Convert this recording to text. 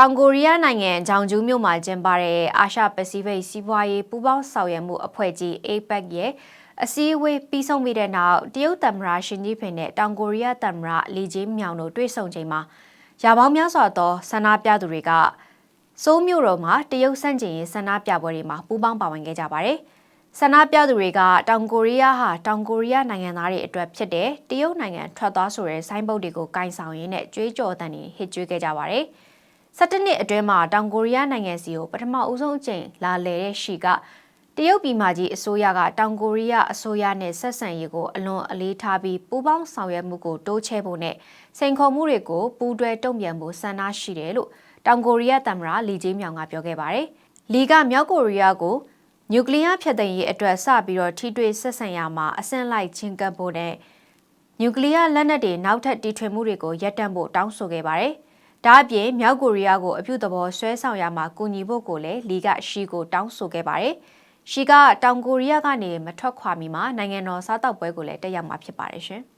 တောင်ကိုရီးယားနိုင်ငံဂျောင်ဂျူးမြို့မှာကျင်းပတဲ့အာရှပစိဖိတ်စီးပွားရေးပူးပေါင်းဆောင်ရွက်မှုအဖွဲ့ကြီး APEC ရဲ့အစည်းအဝေးပြီးဆုံးပြီးတဲ့နောက်တရုတ်သမ္မတရှင်ကြီးဖင်နဲ့တောင်ကိုရီးယားသမ္မတလီဂျင်းမြောင်တို့တွေ့ဆုံချိန်မှာရာပေါင်းများစွာသောဆန္ဒပြသူတွေကစိုးမြို့တော်မှာတရုတ်စန့်ကျင်ရေးဆန္ဒပြပွဲတွေမှာပူးပေါင်းပါဝင်ခဲ့ကြပါတယ်။ဆန္ဒပြသူတွေကတောင်ကိုရီးယားဟာတောင်ကိုရီးယားနိုင်ငံသားတွေအတွက်ဖြစ်တဲ့တရုတ်နိုင်ငံထွက်သွားဆိုတဲ့ဆိုင်းဘုတ်တွေကိုကင်ဆောင်ရင်းနဲ့ကြွေးကြော်တန်တွေဟစ်ကြွေးခဲ့ကြပါတယ်။ 17နှစ်အတွင်းမှာတောင်ကိုရီးယားနိုင်ငံစီကိုပထမအဦးဆုံးအကြိမ်လာလည်တဲ့ရှီကတရုတ်ပြည်မှာကြီးအစိုးရကတောင်ကိုရီးယားအစိုးရနဲ့ဆက်ဆံရေးကိုအလွန်အလေးထားပြီးပူးပေါင်းဆောင်ရွက်မှုကိုတိုးချဲ့ဖို့နဲ့စိန်ခေါ်မှုတွေကိုပူးတွဲတုံ့ပြန်ဖို့ဆန္ဒရှိတယ်လို့တောင်ကိုရီးယားသမ္မတလီဂျေးမြောင်ကပြောခဲ့ပါတယ်။လီကမြောက်ကိုရီးယားကိုနျူကလ িয়ার ဖျက်သိမ်းရေးအတွက်စပြီးတော့ထိတွေ့ဆက်ဆံရမှာအဆင့်လိုက်ချင်းကပ်ဖို့နဲ့နျူကလ িয়ার လက်နက်တွေနောက်ထပ်တီထွင်မှုတွေကိုရပ်တန့်ဖို့တောင်းဆိုခဲ့ပါတယ်။ ဒါအပြင်မြောက်ကိုရီးယားကိုအပြုသဘောဆွဲဆောင်ရမှာကူညီဖို့ကိုလည်းလီကရှီကိုတောင်းဆိုခဲ့ပါတယ်။ရှီကတောင်ကိုရီးယားကနေမထွက်ခွာမီမှာနိုင်ငံတော်စားတောက်ပွဲကိုလည်းတက်ရောက်မှာဖြစ်ပါတယ်ရှင်။